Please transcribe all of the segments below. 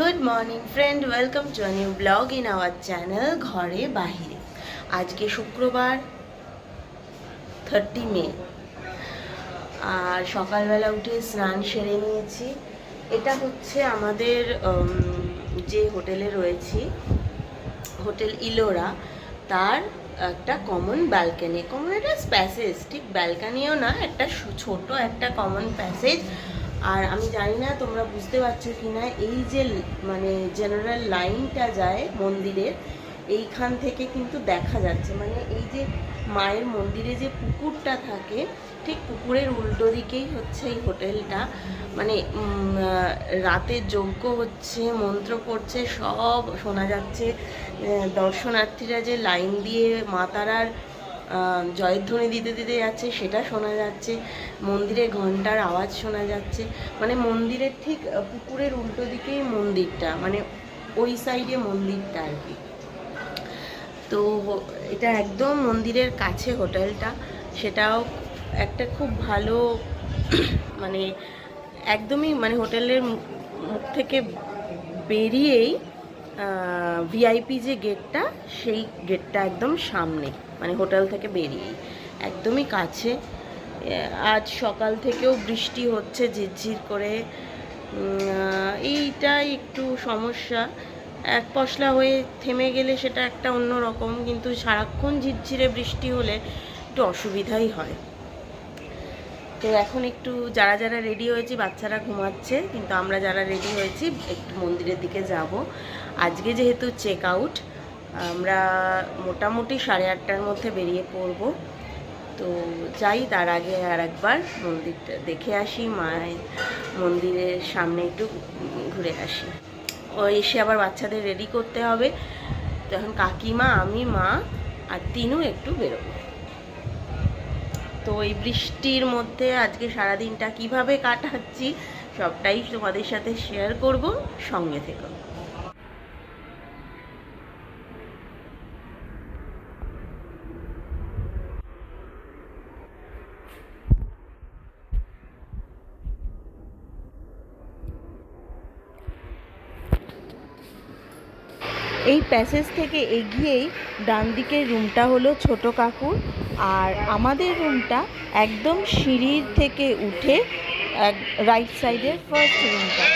Good morning friend welcome to a new blog in our channel ঘরে বাহিরে আজকে শুক্রবার থার্টি মে আর সকালবেলা উঠে স্নান সেরে নিয়েছি। এটা হচ্ছে আমাদের যে হোটেলে রয়েছি, হোটেল ইলোরা, তার একটা কমন ব্যালকানি কমন একটা প্যাসেজ ঠিক ব্যালকানিও না, একটা ছোট একটা কমন প্যাসেজ আর আমি জানি না তোমরা বুঝতে পারছ কি না এই যে মানে জেনারেল লাইনটা যায় মন্দিরের এইখান থেকে কিন্তু দেখা যাচ্ছে। মানে এই যে মায়ের মন্দিরে যে পুকুরটা থাকে ঠিক পুকুরের উল্টো দিকেই হচ্ছে এই হোটেলটা। মানে রাতে যজ্ঞ হচ্ছে মন্ত্র পড়ছে সব শোনা যাচ্ছে। দর্শনার্থীরা যে লাইন দিয়ে মা তারার আহ, জয়ধ্বনি দিতে দিতে যাচ্ছে, সেটা শোনা যাচ্ছে, মন্দিরে ঘণ্টার আওয়াজ শোনা যাচ্ছে। মানে মন্দিরের ঠিক পুকুরের উল্টো দিকেই মন্দিরটা মানে ওই সাইডে মন্দিরটা আর কি। তো এটা একদম মন্দিরের কাছে হোটেলটা, সেটাও একটা খুব ভালো মানে একদমই মানে হোটেলের মুখ থেকে বেরিয়েই ভিআইপি যে গেটটা সেই গেটটা একদম সামনে। মানে হোটেল থেকে বেরিয়েই একদমই কাছে। আজ সকাল থেকেও বৃষ্টি হচ্ছে, ঝিরঝির করে। এইটাই একটু সমস্যা। এক পশলা হয়ে থেমে গেলে সেটা একটা অন্য রকম, কিন্তু সারাক্ষণ ঝিরঝিরে বৃষ্টি হলে একটু অসুবিধাই হয়। তো এখন একটু যারা যারা রেডি হয়েছি, বাচ্চারা ঘুমাচ্ছে, কিন্তু আমরা যারা রেডি হয়েছি, একটু মন্দিরের দিকে যাব। আজকে যেহেতু চেক আউট আমরা মোটামুটি সাড়ে আটটার মধ্যে বেরিয়ে পড়ব। তো যাই, তার আগে আর একবার মন্দিরটা দেখে আসি, মায়ের মন্দিরের সামনে একটু ঘুরে আসি। ও এসে আবার বাচ্চাদের রেডি করতে হবে। তো এখন কাকিমা, আমি, মা আর তিনু একটু বেরোবো। তো এই বৃষ্টির মধ্যে আজকে সারাদিনটা কীভাবে কাটাচ্ছি, সবটাই তোমাদের সাথে শেয়ার করব। সঙ্গে থেকো এই প্যাসেজ থেকে এগিয়েই ডান দিকের রুমটা হলো ছোট কাকুর। আর আমাদের রুমটা একদম সিঁড়ির থেকে উঠে রাইট সাইডের ফার্স্ট রুমটা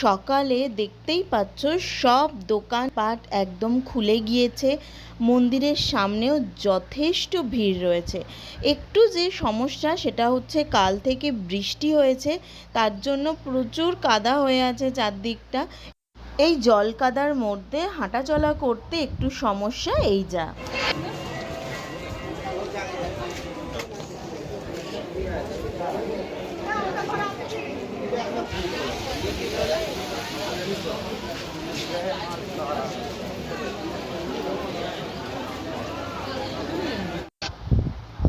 সকালে দেখতেই পাচ্ছ সব দোকানপাট একদম খুলে গিয়েছে। মন্দিরের সামনেও যথেষ্ট ভিড় রয়েছে। একটু যে সমস্যা সেটা হচ্ছে কাল থেকে বৃষ্টি হয়েছে, তার জন্য প্রচুর কাদা হয়ে আছে চারদিকটা। এই জল কাদার মধ্যে হাঁটাচলা করতে একটু সমস্যা, এই যা।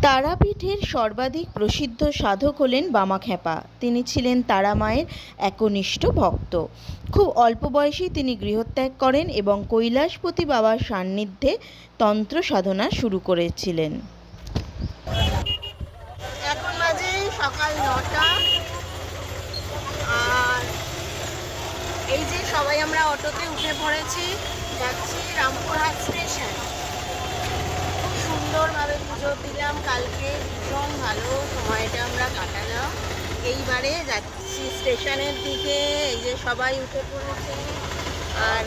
তারাপীঠের সর্বাধিক প্রসিদ্ধ সাধক হলেন বামাখ্যাপা। তিনি ছিলেন তারা মায়ের একনিষ্ঠ ভক্ত। খুব অল্প বয়সেই তিনি গৃহত্যাগ করেন এবং কৈলাসপতি বাবার সান্নিধ্যে তন্ত্র সাধনা শুরু করেছিলেন। এখন বাজে সকাল নটা আর এই যে সবাই আমরা অটোতে উঠে পড়েছি, যাচ্ছি রামপুরহাট স্টেশন। খুব সুন্দরভাবে পুজো দিলাম, কালকে ভীষণ ভালো সময়টা আমরা কাটালাম। এইবারে যাচ্ছি স্টেশনের দিকে, এই যে সবাই উঠে পড়েছে, আর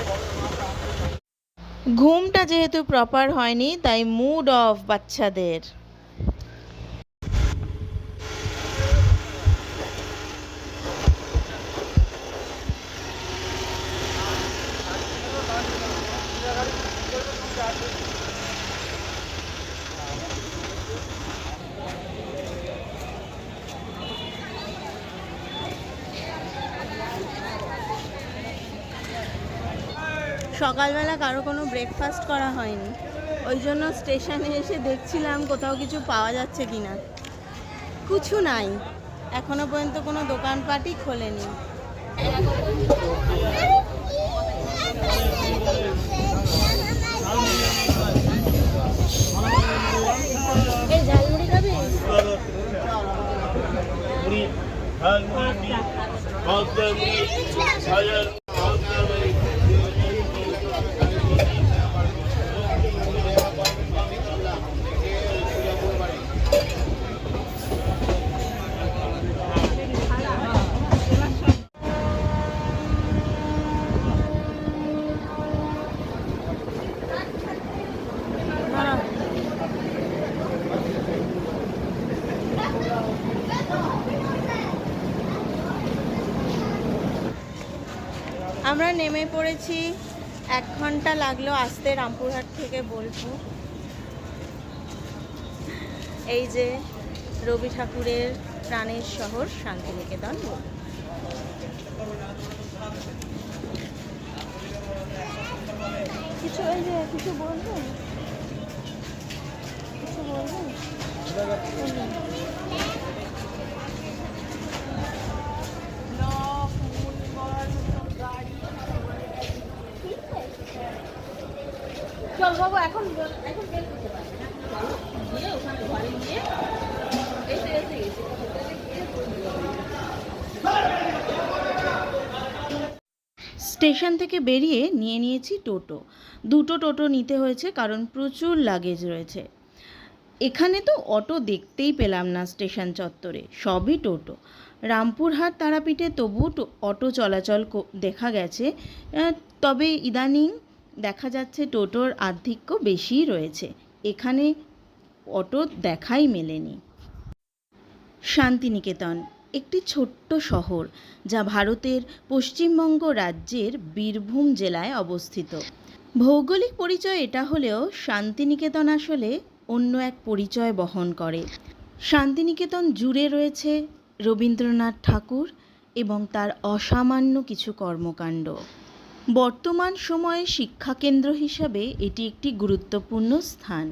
ঘুমটা যেহেতু প্রপার হয়নি, তাই মুড অফ বাচ্চাদের। সকালবেলা কারও কোনো ব্রেকফাস্ট করা হয়নি। ওই জন্য স্টেশনে এসে দেখছিলাম কোথাও কিছু পাওয়া যাচ্ছে কি না কিছু নাই। এখনও পর্যন্ত কোনো দোকানপাটই খোলেনি। এই ঝালমুড়ি আমরা নেমে পড়েছি। এক ঘণ্টা লাগল আসতে রামপুরহাট থেকে বলব এই যে রবি ঠাকুরের প্রাণের শহর, শান্তিনিকেতন। কিছু এই যে, কিছু বলবেন? কিছু বলবেন চল বাবু, এখন এখন বের করতে পারবে ওখানে ঘরে এসে এসে গেছি। স্টেশন থেকে বেরিয়ে নিয়ে নিয়েছি টোটো। দুটো টোটো নিতে হয়েছে, কারণ প্রচুর লাগেজ রয়েছে। এখানে তো অটো দেখতেই পেলাম না স্টেশন চত্বরে, সবই টোটো। রামপুরহাট তারাপীঠে তবু অটো চলাচল দেখা গেছে। তবে ইদানিং দেখা যাচ্ছে টোটোর আধিক্য বেশিই রয়েছে। এখানে অটো দেখাই মেলেনি। শান্তিনিকেতন, একটি ছোট্ট শহর যা ভারতের পশ্চিমবঙ্গ রাজ্যের বীরভূম জেলায় অবস্থিত। ভৌগোলিক পরিচয় এটা হলেও শান্তিনিকেতন আসলে অন্য এক পরিচয় বহন করে। শান্তিনিকেতন জুড়ে রয়েছে রবীন্দ্রনাথ ঠাকুর এবং তার অসামান্য কিছু কর্মকাণ্ড। বর্তমান সময়ে শিক্ষাকেন্দ্র হিসাবে এটি একটি গুরুত্বপূর্ণ স্থান।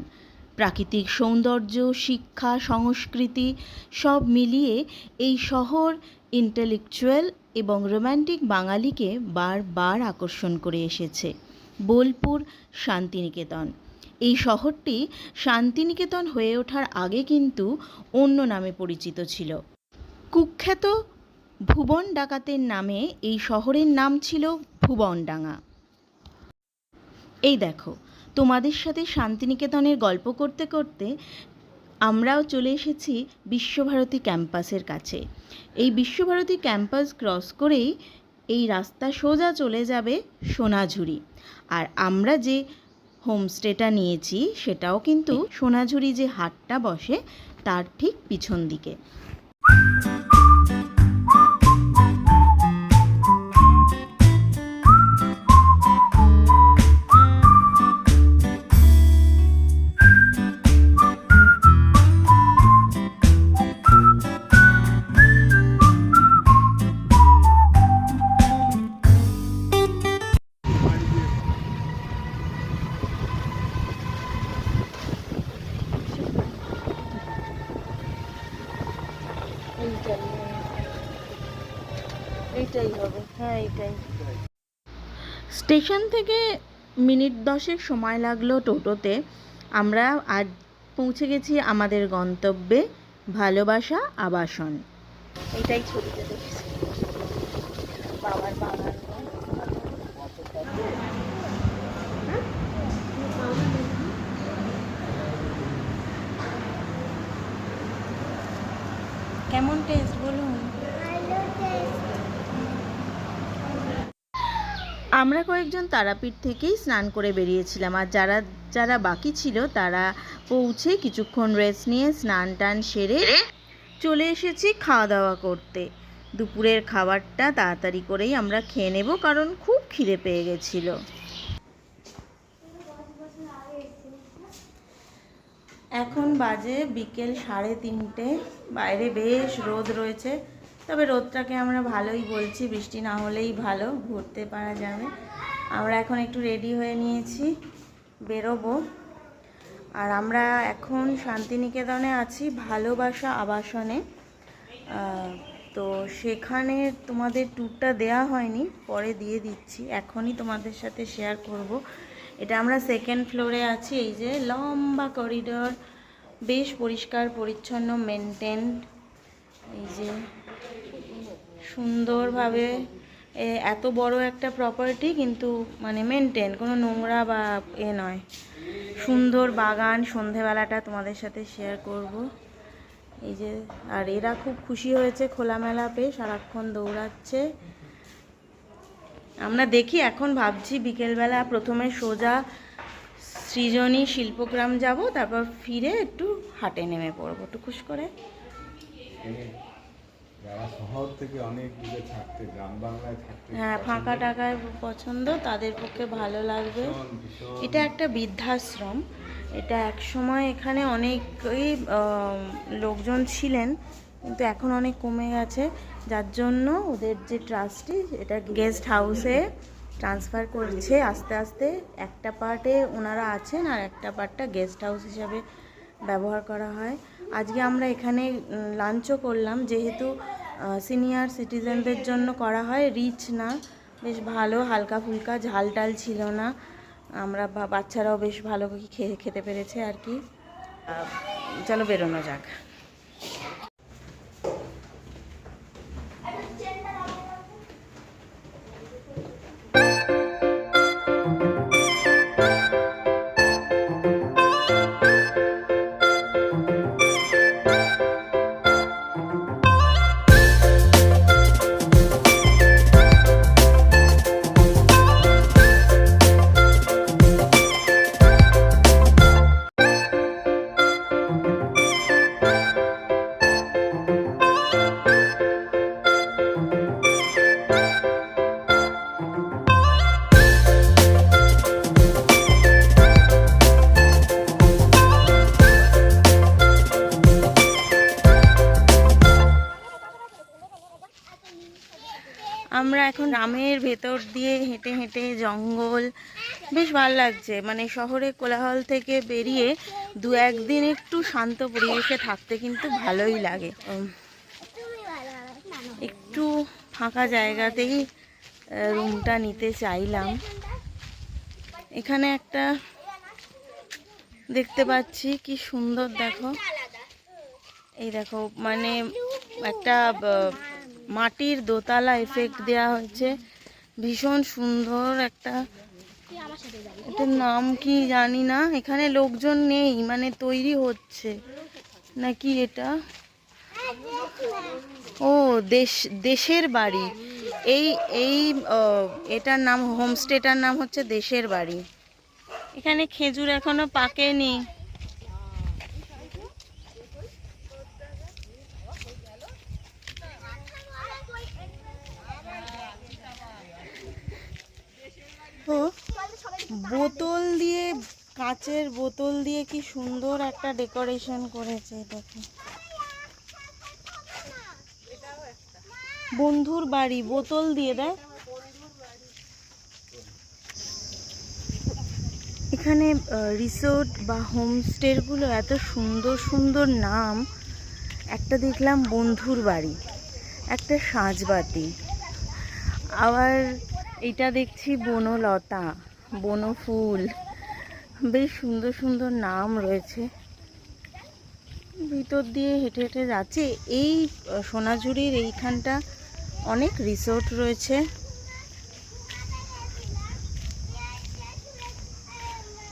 প্রাকৃতিক সৌন্দর্য, শিক্ষা, সংস্কৃতি সব মিলিয়ে এই শহর ইন্টেলেকচুয়াল এবং রোম্যান্টিক বাঙালিকে বারবার আকর্ষণ করে এসেছে। বোলপুর শান্তিনিকেতন। এই শহরটি শান্তিনিকেতন হয়ে ওঠার আগে কিন্তু অন্য নামে পরিচিত ছিল। কুখ্যাত ভুবন ডাকাতের নামে এই শহরের নাম ছিল ভুবনডাঙ্গা। এই দেখো, তোমাদের সাথে শান্তিনিকেতনের গল্প করতে করতে আমরাও চলে এসেছি বিশ্বভারতী ক্যাম্পাসের কাছে। এই বিশ্বভারতী ক্যাম্পাস ক্রস করেই এই রাস্তা সোজা চলে যাবে সোনাঝুরি। আর আমরা যে হোমস্টেটা নিয়েছি, সেটাও কিন্তু সোনাঝুরি যে হাটটা বসে, তার ঠিক পিছন দিকে। স্টেশন থেকে মিনিট দশেক সময় লাগল টোটোতে। আমরা আজ পৌঁছে গেছি আমাদের গন্তব্যে ভালোবাসা আবাসন। এইটাই ছবিতে দেখেছি। বাবার বাগান। কেমন টেস্ট বলুন? আমরা কয়েকজন তারাপীঠ থেকেই স্নান করে বেরিয়েছিলাম আর যারা যারা বাকি ছিল তারা পৌঁছে কিছুক্ষণ রেস্ট নিয়ে স্নান টান সেরে চলে এসেছি খাওয়া দাওয়া করতে। দুপুরের খাবারটা তাড়াতাড়ি করেই আমরা খেয়ে নেব কারণ খুব খিদে পেয়ে গেছিল। এখন বাজে বিকেল সাড়ে তিনটে। বাইরে বেশ রোদ রয়েছে। তবে রোদটাকে আমরা ভালোই বলছি, বৃষ্টি না হলেই ভালো, ঘুরতে পারা যাবে। আমরা এখন একটু রেডি হয়ে নিয়েছি, বেরোবো। আর আমরা এখন শান্তিনিকেতনে আছি, ভালোবাসা আবাসনে। তো সেখানে তোমাদের ট্যুরটা দেয়া হয়নি, পরে দিয়ে দিচ্ছি। এখনই তোমাদের সাথে শেয়ার করব। এটা আমরা সেকেন্ড ফ্লোরে আছি, এই যে লম্বা করিডোর বেশ পরিষ্কার, পরিচ্ছন্ন মেনটেন এই যে সুন্দরভাবে এত বড় একটা প্রপার্টি কিন্তু মানে মেনটেন কোনো নোংরা বা এ নয়। সুন্দর বাগান, সন্ধেবেলাটা তোমাদের সাথে শেয়ার করব। এই যে, আর এরা খুব খুশি হয়েছে, খোলামেলা পেয়ে সারাক্ষণ দৌড়াচ্ছে। আমরা দেখি, এখন ভাবছি বিকেলবেলা প্রথমে সোজা সৃজনী শিল্পগ্রাম যাব, তারপর ফিরে একটু হাটে নেমে পড়ব। টুকুস করে। যারা শহর থেকে অনেক দূরে থাকতে গ্রাম বাংলায় থাকতে হ্যাঁ ফাঁকা টাকায় পছন্দ তাদের পক্ষে ভালো লাগবে। এটা একটা বৃদ্ধাশ্রম। এটা এক সময় এখানে অনেকই লোকজন ছিলেন কিন্তু এখন অনেক কমে গেছে। যার জন্য ওদের যে ট্রাস্টি এটা গেস্ট হাউসে ট্রান্সফার করছে। আস্তে আস্তে একটা পার্টে ওনারা আছেন আর একটা পার্টটা গেস্ট হাউস হিসাবে ব্যবহার করা হয়। আজকে আমরা এখানে লাঞ্চও করলাম। যেহেতু সিনিয়র সিটিজেনদের জন্য করা হয় রিচ না। বেশ ভালো হালকা ফুলকা ঝাল টাল ছিল না। আমরা বাচ্চারাও বেশ ভালো খেতে পেরেছে আর কি। চলো বেরোনো যাক। আমরা এখন গ্রামের ভেতর দিয়ে হেঁটে হেঁটে জঙ্গল। বেশ ভালো লাগছে। মানে শহরে কোলাহল থেকে বেরিয়ে দু একদিন একটু শান্ত পরিবেশে থাকতে কিন্তু ভালোই লাগে। একটু ফাঁকা জায়গাতেই রুমটা নিতে চাইলাম। এখানে একটা দেখতে পাচ্ছি, কি সুন্দর দেখো। এই দেখো মানে একটা মাটির দোতলা এফেক্ট দেওয়া হয়েছে। ভীষণ সুন্দর একটা এটার নাম কি জানি না। এখানে লোকজন নেই মানে তৈরি হচ্ছে। নাকি এটা? ও, দেশ, দেশের বাড়ি। এই এই এটার নাম হোমস্টেটার নাম হচ্ছে দেশের বাড়ি। এখানে খেজুর এখনও পাকেনি। ও বোতল দিয়ে, কাচের বোতল দিয়ে কি সুন্দর একটা ডেকোরেশন করেছে, দেখো। বন্ধুর বাড়ি, বোতল দিয়ে দেয় এখানে রিসোর্ট বা হোমস্টেগুলো এত সুন্দর সুন্দর নাম। একটা দেখলাম বন্ধুর বাড়ি, একটা সাজবাতি। আবার এটা দেখছি বনলতা, বনফুল। বেশ সুন্দর সুন্দর নাম রয়েছে। ভিতর দিয়ে হেঁটে হেঁটে যাচ্ছে। এই সোনাঝুরির এইখানটা অনেক রিসোর্ট রয়েছে।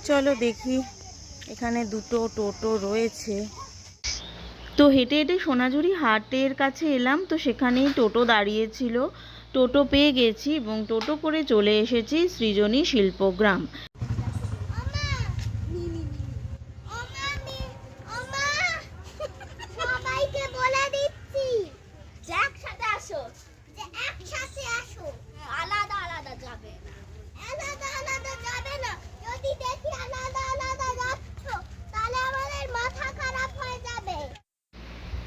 চলো দেখি, এখানে দুটো টোটো রয়েছে। তো হেঁটে হেঁটে সোনাঝুরি হাটের কাছে এলাম, তো সেখানেই টোটো দাঁড়িয়েছিল। টোটো পেয়ে গেছি এবং টোটো করে চলে এসেছি সৃজনী শিল্পগ্রাম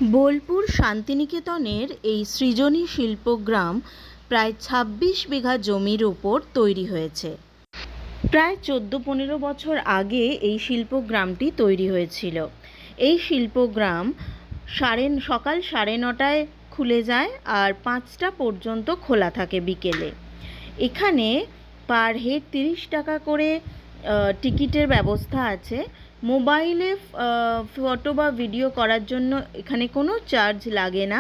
বোলপুর শান্তিনিকেতনের এই সৃজনী শিল্পগ্রাম প্রায় ২৬ বিঘা জমির ওপর তৈরি হয়েছে। প্রায় চোদ্দ পনেরো বছর আগে এই শিল্পগ্রামটি তৈরি হয়েছিল। এই শিল্পগ্রাম সাড়ে, সকাল সাড়ে নটায় খুলে যায় আর পাঁচটা পর্যন্ত খোলা থাকে বিকেলে। এখানে পার হেড তিরিশ টাকা করে টিকিটের ব্যবস্থা আছে। মোবাইলে ফটো বা ভিডিও করার জন্য এখানে কোনো চার্জ লাগে না।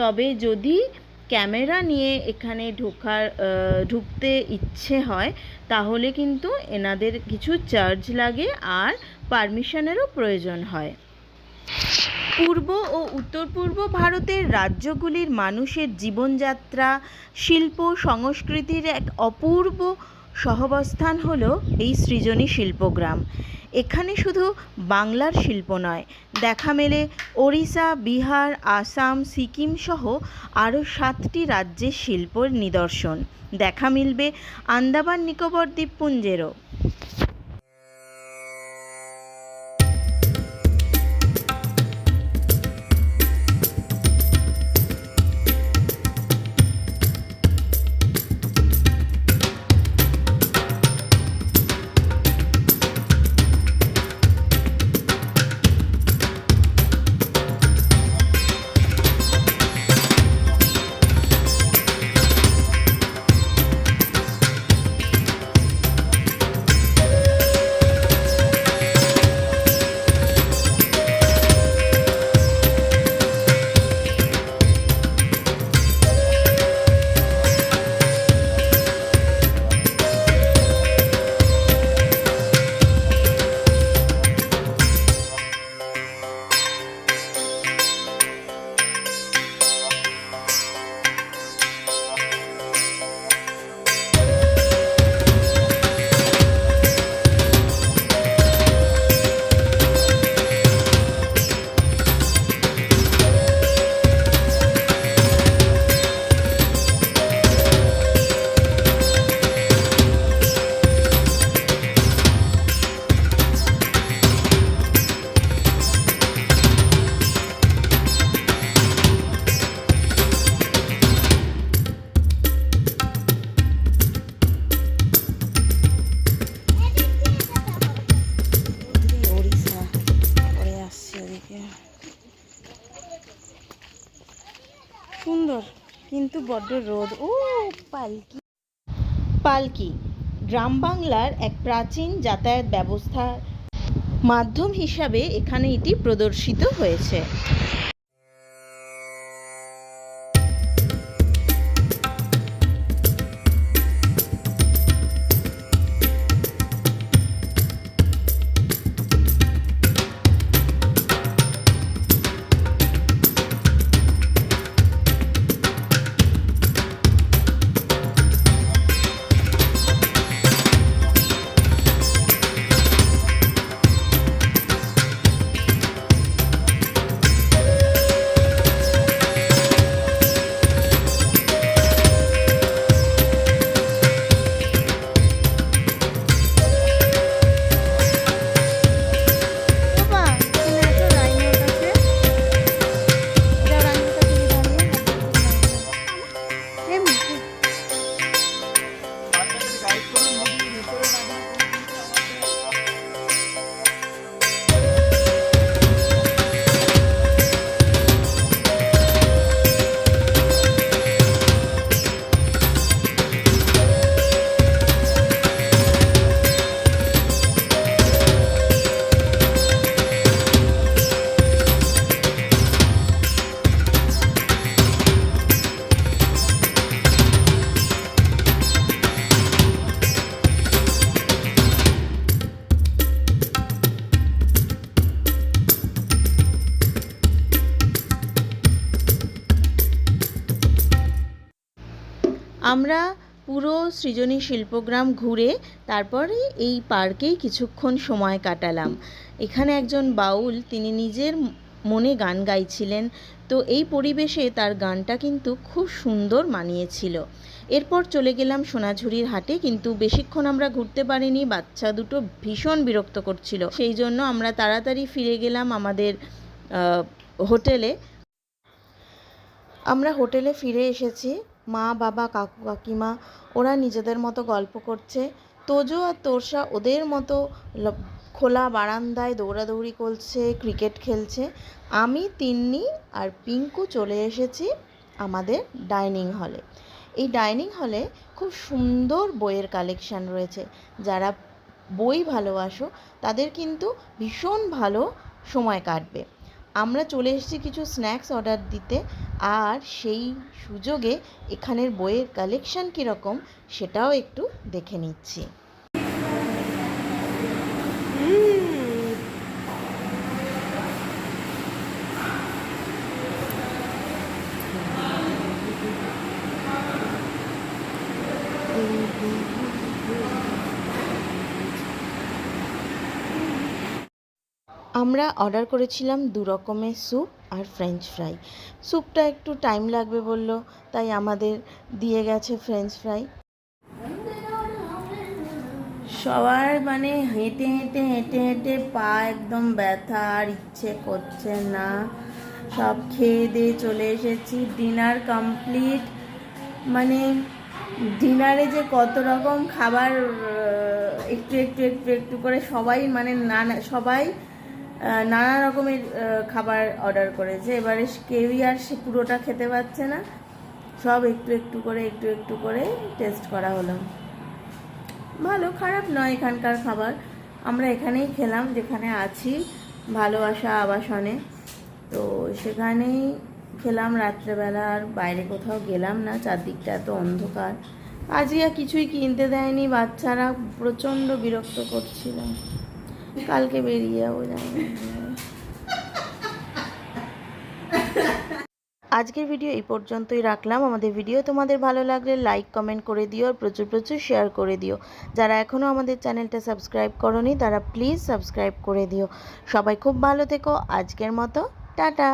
তবে যদি ক্যামেরা নিয়ে এখানে ঢোকার ঢুকতে ইচ্ছে হয়, তাহলে কিন্তু এনাদের কিছু চার্জ লাগে আর পারমিশনেরও প্রয়োজন হয়। পূর্ব ও উত্তর পূর্ব ভারতের রাজ্যগুলির মানুষের জীবনযাত্রা, শিল্প, সংস্কৃতির এক অপূর্ব সহাবস্থান হলো এই সৃজনী শিল্পগ্রাম। এখানে শুধু বাংলার শিল্প নয়, দেখা মেলে ওড়িশা, বিহার, আসাম, সিকিম সহ আরও সাতটি রাজ্যের শিল্পর নিদর্শন। দেখা মিলবে আন্দামান নিকোবর দ্বীপপুঞ্জেরও। পালকি। পালকি গ্রাম বাংলার এক প্রাচীন যাতায়াত ব্যবস্থার মাধ্যম হিসাবে এখানে এটি প্রদর্শিত হয়েছে। আমরা পুরো সৃজনী শিল্পগ্রাম ঘুরে তারপরে এই পার্কেই কিছুক্ষণ সময় কাটালাম। এখানে একজন বাউল, তিনি নিজের মনে গান গাইছিলেন। তো এই পরিবেশে তার গানটা কিন্তু খুব সুন্দর মানিয়েছিল। এরপর চলে গেলাম সোনাঝুরির হাটে, কিন্তু বেশিক্ষণ আমরা ঘুরতে পারিনি, বাচ্চা দুটো ভীষণ বিরক্ত করছিল। সেই জন্য আমরা তাড়াতাড়ি ফিরে গেলাম আমাদের হোটেলে। আমরা হোটেলে ফিরে এসেছি। মা, বাবা, কাকু, কাকিমা, ওরা নিজেদের মতো গল্প করছে। তোজো আর তোরসা ওদের মতো খোলা বারান্দায় দৌড়াদৌড়ি করছে, ক্রিকেট খেলছে। আমি, তিন্নি আর পিঙ্কু চলে এসেছি আমাদের ডাইনিং হলে। এই ডাইনিং হলে খুব সুন্দর বইয়ের কালেকশান রয়েছে। যারা বই ভালোবাসো তাদের কিন্তু ভীষণ ভালো সময় কাটবে। আমরা চলে এসেছি কিছু স্ন্যাক্স অর্ডার দিতে, আর সেই সুযোগে এখানের বইয়ের কালেকশান কীরকম সেটাও একটু দেখে নিচ্ছি। আমরা অর্ডার করেছিলাম দু রকমের স্যুপ আর ফ্রেঞ্চ ফ্রাই স্যুপটা একটু টাইম লাগবে বলল, তাই আমাদের দিয়ে গেছে ফ্রেঞ্চ ফ্রাই সবার মানে হেঁটে হেঁটে হেঁটে হেঁটে পা একদম ব্যথা আর ইচ্ছে করছে না। সব খেয়ে দিয়ে চলে এসেছি। ডিনার কমপ্লিট মানে ডিনারে যে কত রকম খাবার একটু একটু একটু একটু করে সবাই মানে নানা, সবাই নানা রকমের খাবার অর্ডার করেছে। এবারে কেউই আর সে পুরোটা খেতে পারছে না। সব একটু একটু করে, একটু একটু করে টেস্ট করা হলো। ভালো, খারাপ নয় এখানকার খাবার। আমরা এখানেই খেলাম, যেখানে আছি, ভালোবাসা আবাসনে। তো সেখানেই খেলাম রাত্রেবেলা, আর বাইরে কোথাও গেলাম না। চারদিকটা এত অন্ধকার। আজকে কিছুই কিনতে দেয়নি, বাচ্চারা প্রচণ্ড বিরক্ত করছিল। কালকে বেরিয়ে যাব আজকের ভিডিও এই পর্যন্তই রাখলাম। আমাদের ভিডিও তোমাদের ভালো লাগলে লাইক কমেন্ট করে দিও আর প্রচুর প্রচুর শেয়ার করে দিও। যারা এখনও আমাদের চ্যানেলটা সাবস্ক্রাইব করনি, তারা প্লিজ সাবস্ক্রাইব করে দিও। সবাই খুব ভালো থেকো। আজকের মতো, টাটা!